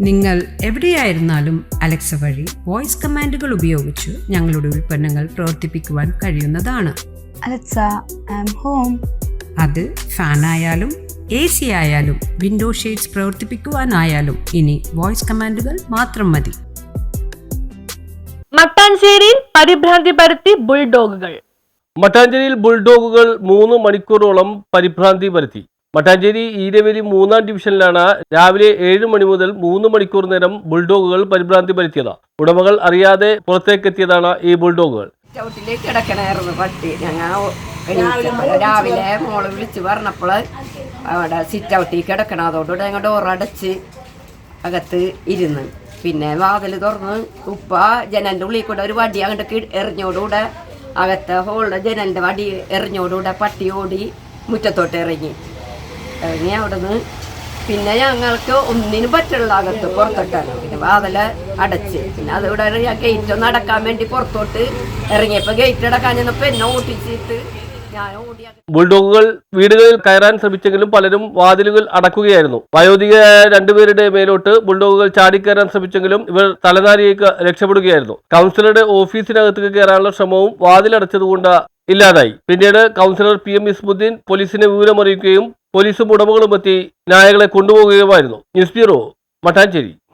നിങ്ങൾ എവിടെയായിരുന്നാലും അലക്സ വഴി വോയിസ് കമാൻഡുകൾ ഉപയോഗിച്ച് ഞങ്ങളുടെ ഉൽപ്പന്നങ്ങൾ പ്രവർത്തിപ്പിക്കുവാൻ കഴിയുന്നതാണ്. Alexa, I'm home. അത് ഫാനായാലും എ സി ആയാലും വിൻഡോ ഷെയ്ഡ്സ് പ്രവർത്തിപ്പിക്കുവാനായാലും ഇനി വോയിസ് കമാൻഡുകൾ മാത്രം മതി. മട്ടാഞ്ചേരിയിൽ പരിഭ്രാന്തി പരത്തി ബുൾഡോഗുകൾ. മട്ടാഞ്ചേരിയിൽ ബുൾഡോഗുകൾ മൂന്ന് മണിക്കൂറോളം പരിഭ്രാന്തി പരത്തി മട്ടാഞ്ചേരി ഈരവേലി മൂന്നാം ഡിവിഷനിലാണ് രാവിലെ ഏഴ് മണി മുതൽ മൂന്ന് മണിക്കൂർ നേരം ബുൾഡോഗുകൾ പരിഭ്രാന്തി പരത്തിയത്. ഉടമകൾ അറിയാതെ പുറത്തേക്കെത്തിയതാണ് ഈ ബുൾഡോഗുകൾ. പട്ടി. രാവിലെ മോൾ വിളിച്ച് പറഞ്ഞപ്പോൾ അവിടെ സിറ്റ് ഔട്ടിൽ കിടക്കണം. അതോടുകൂടെ ഞങ്ങൾ ഡോറടച്ച് അകത്ത് ഇരുന്ന്. പിന്നെ വാതിൽ തുറന്ന് ഉപ്പ ജനലിന്റെ ഉള്ളിൽ കൂടെ ഒരു വടി അങ്ങോട്ട് എറിഞ്ഞോടുകൂടെ അകത്തെ ഹോളിലെ ജനലിന്റെ വടി എറിഞ്ഞോടുകൂടെ പട്ടി ഓടി മുറ്റത്തോട്ട് ഇറങ്ങി. ഇറങ്ങി അവിടുന്ന്. പിന്നെ ഞങ്ങൾക്ക് ഒന്നിനും പറ്റുള്ള അകത്ത് പുറത്തോട്ടാണ് പിന്നെ വാതിൽ അടച്ച്. പിന്നെ അതിവിടെ ഗേറ്റ് ഒന്ന് അടക്കാൻ വേണ്ടി പുറത്തോട്ട് ഇറങ്ങിയപ്പോൾ ഗേറ്റ് അടക്കാൻ ചെന്നപ്പോൾ എന്നെ ഓട്ടിച്ചിട്ട് ബുൾഡോഗുകൾ വീടുകളിൽ കയറാൻ ശ്രമിച്ചെങ്കിലും പലരും വാതിലുകൾ അടക്കുകയായിരുന്നു. വയോധികയായ രണ്ടുപേരുടെ മേലോട്ട് ബുൾഡോഗുകൾ ചാടിക്കയറാൻ ശ്രമിച്ചെങ്കിലും ഇവർ തലനാരിയേക്ക് രക്ഷപ്പെടുകയായിരുന്നു. കൗൺസിലറുടെ ഓഫീസിനകത്തേക്ക് കയറാനുള്ള ശ്രമവും വാതിലടച്ചതുകൊണ്ട് ഇല്ലാതായി. പിന്നീട് കൗൺസിലർ പി എം ഇസ്മുദ്ദീൻ പോലീസിനെ വിവരമറിയിക്കുകയും പോലീസും ഉടമകളും എത്തി നായകളെ കൊണ്ടുപോകുകയുമായിരുന്നു. News bureau Mattancherry.